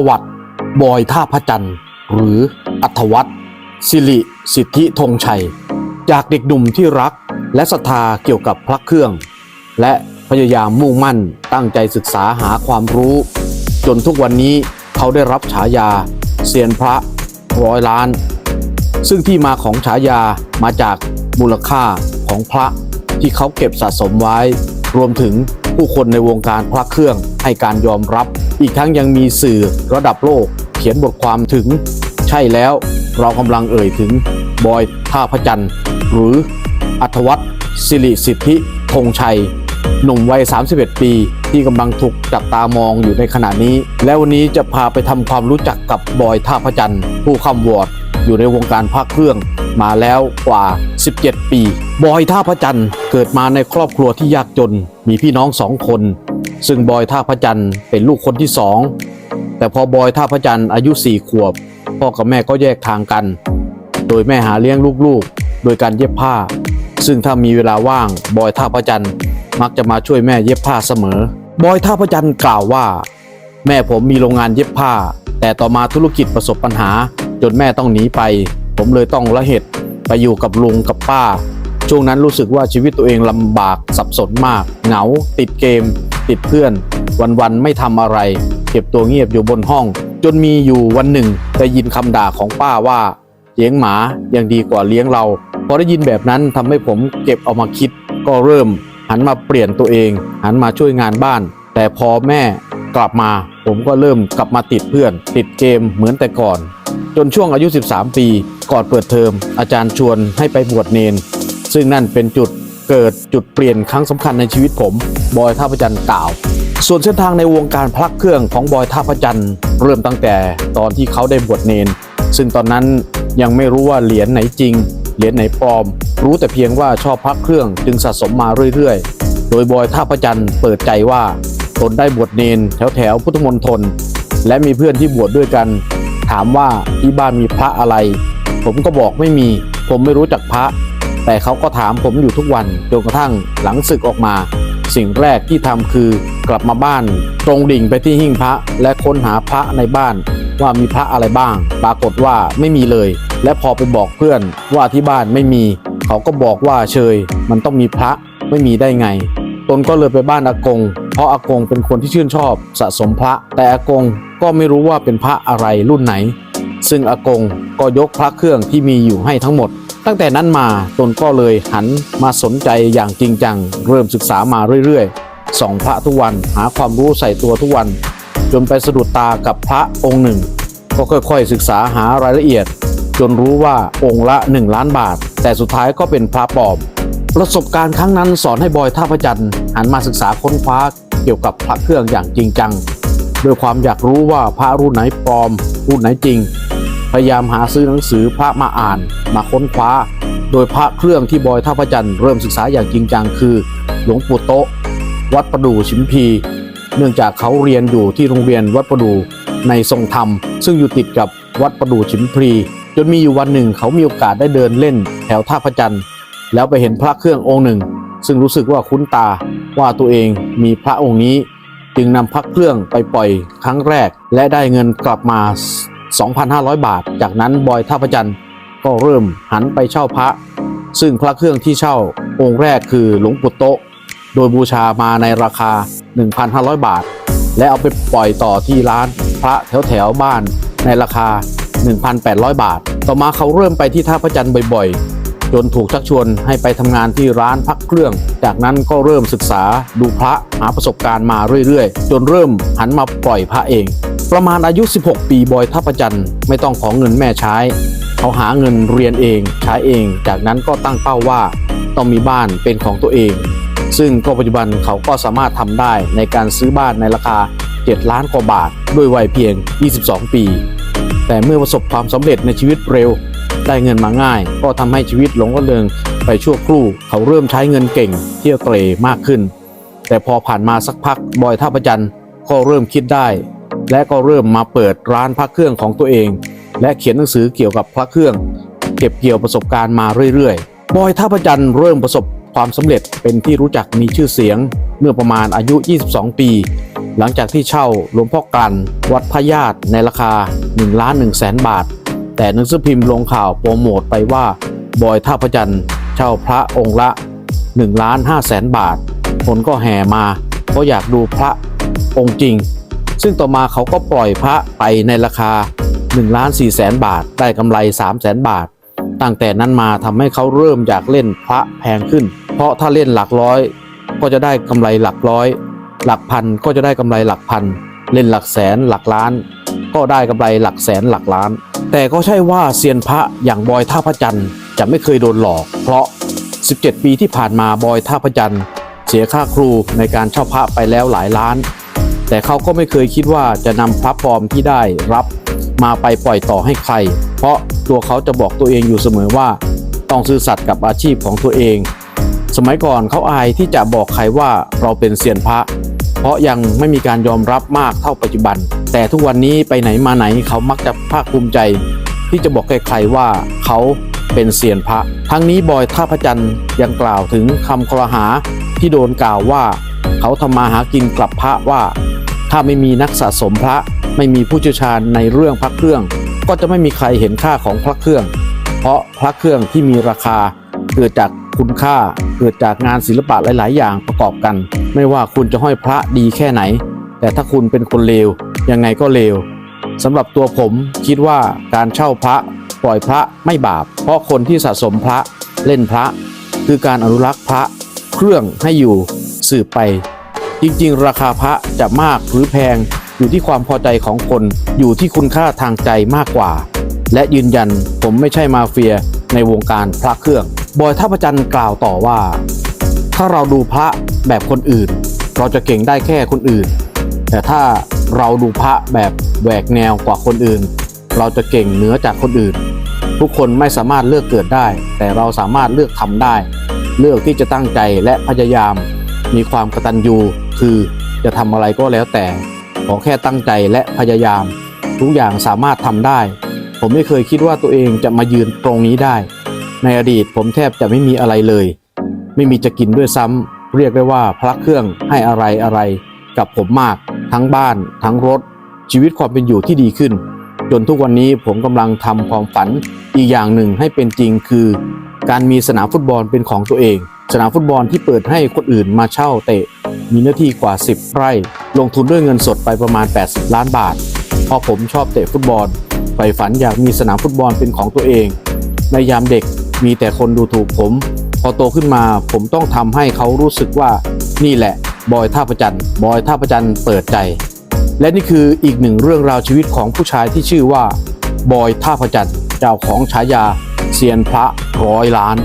ประวัติ บอยท่าพระจันทร์หรืออัธวัฒน์สิริสิทธิธงชัย จากเด็กหนุ่มที่รักและศรัทธาเกี่ยวกับพระเครื่อง และพยายามมุ่งมั่นตั้งใจศึกษาหาความรู้ จนทุกวันนี้เขาได้รับฉายาเซียนพระร้อยล้าน ซึ่งที่มาของฉายามาจากมูลค่าของพระที่เขาเก็บสะสมไว้ รวมถึง ผู้คนในวงการพระเครื่องให้การยอมรับ อีกทั้งยังมีสื่อระดับโลก เขียนบทความถึง ใช่แล้วเรากำลังเอ่ยถึง บอยท่าพระจันทร์ หรืออัธวัฒน์สิริสิทธิธงชัย หนุ่มวัย 31 ปี ที่กำลังถูกจับตามองอยู่ในขณะนี้ และวันนี้จะพาไปทำความรู้จักกับบอยท่าพระจันทร์ผู้คำวอร์ด อยู่ในวงการพระเครื่องมาแล้วกว่า 17 ปี บอยท่าพระจันทร์เกิดมาในครอบครัวที่ยากจนมีพี่น้องสองคน ซึ่งบอยท่าพระจันทร์เป็นลูกคนที่สองแต่พอบอยท่าพระจันทร์อายุ4ขวบ พ่อกับแม่ก็แยกทางกัน โดยแม่หาเลี้ยงลูกๆ โดยการเย็บผ้า ซึ่งถ้ามีเวลาว่างบอยท่าพระจันทร์มักจะมาช่วยแม่เย็บผ้าเสมอ บอยท่าพระจันทร์กล่าวว่า แม่ผมมีโรงงานเย็บผ้า แต่ต่อมาธุรกิจประสบปัญหา จนแม่ต้องหนีไป ผมเลยต้องละเหตุไปอยู่กับลุงกับป้า ช่วงนั้นรู้สึกว่าชีวิตตัวเองลำบากสับสนมาก เหงา ติดเกม ติดเพื่อน วันๆไม่ทำอะไร เก็บตัวเงียบอยู่บนห้อง จนมีอยู่วันหนึ่งได้ยินคำด่าของป้าว่าเลี้ยงหมายังดีกว่าเลี้ยงเราพอได้ยินแบบนั้นทำให้ผมเก็บเอามาคิด ก็เริ่มหันมาเปลี่ยนตัวเอง หันมาช่วยงานบ้าน แต่พอแม่กลับมา ผมก็เริ่มกลับมาติดเพื่อน ติดเกมเหมือนแต่ก่อน จนช่วงอายุ 13 ปีก่อนเปิดเทอม อาจารย์ชวนให้ไปบวชเนน ซึ่งนั่นเป็นจุดเกิดจุดเปลี่ยนครั้งสำคัญในชีวิตผม บอยท่าพระจันทร์กล่าว ส่วนเส้นทางในวงการพลักเครื่องของบอยท่าพระจันทร์เริ่มตั้งแต่ตอนที่เขาได้บวชเนน ซึ่งตอนนั้นยังไม่รู้ว่าเหรียญไหนจริง เหรียญไหนปลอม รู้แต่เพียงว่าชอบพระเครื่องจึงสะสมมาเรื่อยๆ โดยบอยท่าพระจันทร์เปิดใจว่าตนได้บวชเนนแถวแถวๆพุทธมณฑลและมีเพื่อนที่บวชด้วยกัน ถามว่าที่บ้านมีพระอะไร ผมก็บอกไม่มี ผมไม่รู้จักพระ แต่เขาก็ถามผมอยู่ทุกวันจนกระทั่งหลังศึกออกมา สิ่งแรกที่ทำคือกลับมาบ้าน ตรงดิ่งไปที่หิ้งพระและค้นหาพระในบ้าน ว่ามีพระอะไรบ้าง ปรากฏว่าไม่มีเลย และพอไปบอกเพื่อนว่าที่บ้านไม่มี เขาก็บอกว่าเชย มันต้องมีพระไม่มีได้ไง ตนก็เลยไปบ้านอากง ราะอากงเป็นคนที่ชื่นชอบสะสมพระ แต่อากงก็ไม่รู้ว่าเป็นพระอะไรรุ่นไหน ซึ่งอากงก็ยกพระเครื่องที่มีอยู่ให้ทั้งหมด ตั้งแต่นั้นมาตนก็เลยหันมาสนใจอย่างจริงจัง เริ่มศึกษามาเรื่อยๆส่องพระทุกวันหาความรู้ใส่ตัวทุกวัน จนไปสะดุดตากับพระองค์หนึ่ง ก็ค่อยๆศึกษาหารายละเอียด จนรู้ว่าองค์ละ 1 ล้านบาท แต่สุดท้ายก็เป็นพระปลอมประสบการณ์ครั้งนั้นสอนให้บอยท่าพระจันทร์หันมาศึกษาค้นคว้า เกี่ยวกับพระเครื่องอย่างจริงจังด้วยความอยากรู้ว่าพระรุ่นไหนปลอม รุ่นไหนจริง พยายามหาซื้อหนังสือพระมาอ่าน มาค้นคว้า โดยพระเครื่องที่บอยท่าพระจันทร์เริ่มศึกษาอย่างจริงจังคือ หลวงปู่โตะวัดประดู่ชิมพี เนื่องจากเขาเรียนอยู่ที่โรงเรียนวัดประดู่ในทรงธรรม ซึ่งอยู่ติดกับวัดประดู่ชิมพีจนมีอยู่วันหนึ่งเขามีโอกาสได้เดินเล่นแถวท่าพระจันทร์แล้วไปเห็นพระเครื่ององค์หนึ่ง ซึ่งรู้สึกว่าคุ้นตา ว่าตัวเองมีพระองค์นี้ จึงนำพระเครื่องไปปล่อยครั้งแรก และได้เงินกลับมา 2,500 บาท จากนั้นบอยท่าพระจันทร์ก็เริ่มหันไปเช่าพระ ซึ่งพระเครื่องที่เช่าองค์แรกคือหลวงปู่โตโดยบูชามาในราคา 1,500 บาท และเอาไปปล่อยต่อที่ร้านพระแถวแถวๆบ้านในราคา 1,800 บาท ต่อมาเขาเริ่มไปที่ท่าพระจันทร์บ่อย จนถูกชักชวนให้ไปทำงานที่ร้านพักเครื่อง จากนั้นก็เริ่มศึกษาดูพระหาประสบการณ์มาเรื่อยๆ จนเริ่มหันมาปล่อยพระเอง ประมาณอายุ 16 ปีบอยท่าพระจันไม่ต้องขอเงินแม่ใช้ เขาหาเงินเรียนเองใช้เอง จากนั้นก็ตั้งเป้าว่าต้องมีบ้านเป็นของตัวเอง ซึ่งก็ปัจจุบันเขาก็สามารถทำได้ในการซื้อบ้านในราคา 7 ล้านกว่าบาท ด้วยวัยเพียง 22 ปี แต่เมื่อประสบความสำเร็จในชีวิตเร็ว ได้เงินมาง่าย ก็ทำให้ชีวิตหลงระเริงไปชั่วครู่เขาเริ่มใช้เงินเก่ง เที่ยวเตรมากขึ้น แต่พอผ่านมาสักพักบอยท่าประจันทร์ก็เริ่มคิดได้ และก็เริ่มมาเปิดร้านพระเครื่องของตัวเอง และเขียนหนังสือเกี่ยวกับพระเครื่อง เก็บเกี่ยวประสบการณ์มาเรื่อยๆ บอยท่าประจันทร์เริ่มประสบความสำเร็จเป็นที่รู้จักมีชื่อเสียง เมื่อประมาณอายุ 22 ปี หลังจากที่เช่าหลวงพ่อกันวัดพระญาติในราคา1ล้าน1แสนบาท แต่หนังสือพิมพ์ลงข่าวโปรโมทไปว่า บอยท่าพระจันทร์เช่าพระองค์ละ1ล้าน5แสนบาท คนก็แห่มาเพราะอยากดูพระองค์จริง ซึ่งต่อมาเขาก็ปล่อยพระไปในราคา1ล้าน4แสนบาท ได้กำไร3แสนบาท ตั้งแต่นั้นมาทำให้เขาเริ่มอยากเล่นพระแพงขึ้น เพราะถ้าเล่นหลักร้อย ก็จะได้กำไรหลักร้อย หลักพันก็จะได้กำไรหลักพัน เล่นหลักแสนหลักล้าน ก็ได้กำไรหลักแสนหลักล้าน แต่ก็ใช่ว่าเซียนพระอย่างบอยท่าพระจันทร์จะไม่เคยโดนหลอก เพราะ 17 ปีที่ผ่านมาบอยท่าพระจันทร์เสียค่าครูในการเช่าพระไปแล้วหลายล้าน แต่เขาก็ไม่เคยคิดว่าจะนำพระปลอมที่ได้รับ มาไปปล่อยต่อให้ใคร เพราะตัวเขาจะบอกตัวเองอยู่เสมอว่า ต้องซื่อสัตย์กับอาชีพของตัวเอง สมัยก่อนเขาอายที่จะบอกใครว่าเราเป็นเซียนพระ เพราะยังไม่มีการยอมรับมากเท่าปัจจุบัน แต่ทุกวันนี้ไปไหนมาไหนเขามักจะภาคภูมิใจ ที่จะบอกใครๆว่าเขาเป็นเซียนพระ ทั้งนี้บอยท่าพระจันทร์ยังกล่าวถึงคำครหาที่โดนกล่าวว่า เขาทำมาหากินกลับพระว่า ถ้าไม่มีนักสะสมพระไม่มีผู้เชี่ยวชาญในเรื่องพระเครื่อง ก็จะไม่มีใครเห็นค่าของพระเครื่อง เพราะพระเครื่องที่มีราคาเกิดจากคุณค่าเกิดจากงานศิลปะหลาย ๆ อย่างประกอบกัน ไม่ว่าคุณจะห้อยพระดีแค่ไหน แต่ถ้าคุณเป็นคนเลวยังไงก็เลวสำหรับตัวผมคิดว่าการเช่าพระปล่อยพระไม่บาป เพราะคนที่สะสมพระเล่นพระ คือการอนุรักษ์พระเครื่องให้อยู่สืบไป จริงๆ ราคาพระจะมากหรือแพงอยู่ที่ความพอใจของคนอยู่ที่คุณค่าทางใจมากกว่า และยืนยันผมไม่ใช่มาเฟียในวงการพระเครื่อง บอยท่าประจันกล่าวต่อว่า ถ้าเราดูพระแบบคนอื่น เราจะเก่งได้แค่คนอื่น แต่ถ้าเราดูพระแบบแหวกแนวกว่าคนอื่น เราจะเก่งเหนือจากคนอื่น ทุกคนไม่สามารถเลือกเกิดได้ แต่เราสามารถเลือกทำได้ เลือกที่จะตั้งใจและพยายาม มีความกตัญญูคือจะทำอะไรก็แล้วแต่ขอแค่ตั้งใจและพยายาม ทุกอย่างสามารถทำได้ ผมไม่เคยคิดว่าตัวเองจะมายืนตรงนี้ได้ ในอดีตผมแทบจะไม่มีอะไรเลย ไม่มีจะกินด้วยซ้ำเรียกได้ว่าพระเครื่องให้อะไรอะไรกับผมมาก ทั้งบ้าน ทั้งรถ ชีวิตความเป็นอยู่ที่ดีขึ้น จนทุกวันนี้ผมกำลังทำความฝันอีกอย่างหนึ่งให้เป็นจริงคือ การมีสนามฟุตบอลเป็นของตัวเอง สนามฟุตบอลที่เปิดให้คนอื่นมาเช่าเตะ มีเนื้อที่กว่า 10 ไร่ ลงทุนด้วยเงินสดไปประมาณ 80 ล้านบาทพราะผมชอบเตะฟุตบอลใฝ่ฝันอยากมีสนามฟุตบอลเป็นของตัวเอง ในยามเด็กมีแต่คนดูถูกผม พอโตขึ้นมาผมต้องทำให้เขารู้สึกว่านี่แหละ บอยท่าประจันบอยท่าประจันเปิดใจ และนี่คืออีกหนึ่งเรื่องราวชีวิตของผู้ชายที่ชื่อว่า บอยท่าประจันเจ้าของฉายาเซียนพระร้อยล้าน